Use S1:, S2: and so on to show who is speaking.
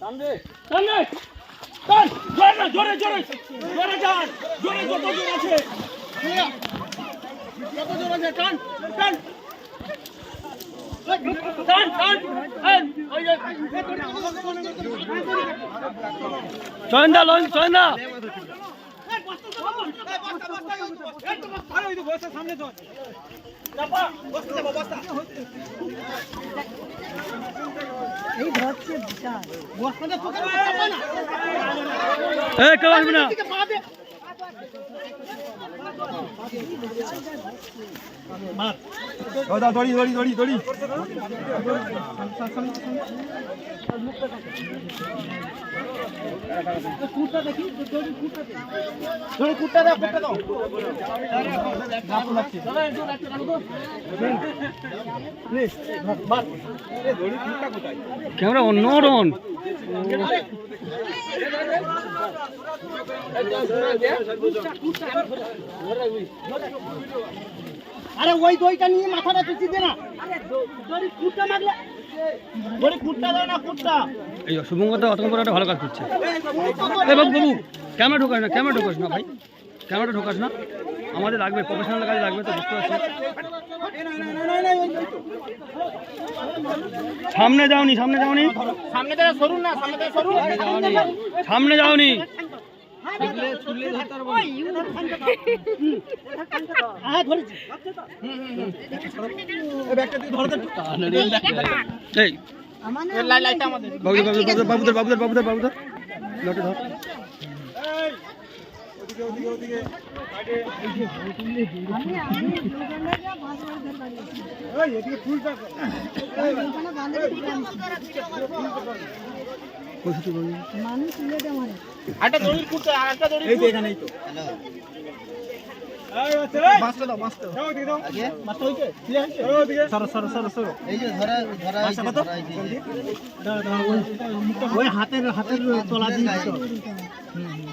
S1: টান দে টান জোরে জোরে জোরে। জোরে টান জোরে যত জোর আছে। যত জোর আছে, টান টান। ওই লন চয়ন্দা এ কেউ আসবে না।
S2: দড়ি দড়ি দড়ি দড়ি।
S1: ক্যামেরা অন্য রন
S3: আরে ওই দইটা নিয়ে মাথাটা পিছিয়ে দে না? দড়ি কুটটা মারলে
S1: এই শুভঙ্কর তো অতক্ষণ একটা ভালো কাজ করছে। এ বাবু বাবু ক্যামেরা ঢোকাস না ক্যামেরা ঢোকাস না ভাই। ক্যামেরা ঢোকাস না। আমাদের লাগবে প্রফেশনাল কাজে লাগবে তো বুঝতে পারছি। সামনে যাওনি সামনে যাওনি।
S3: সামনে
S1: যাওনি। বাবুদের বাবুদের বাবুদের বাবুদের লটে ধর।
S3: একটা দড়ি কুটটা আর একটা দড়ি
S2: এই তো এখানেই তো। মাছটা দাও মাছটা দাও।
S3: মাছটা হইছে ক্লিয়ার হইছে
S2: সরো সরো সরো সরো।
S4: এই যে ধরা ধরা হয়েছে,
S2: কত?
S4: ধরা হয়েছে।
S3: ওই হাতের হাতের তলা দিয়ে
S4: হুম।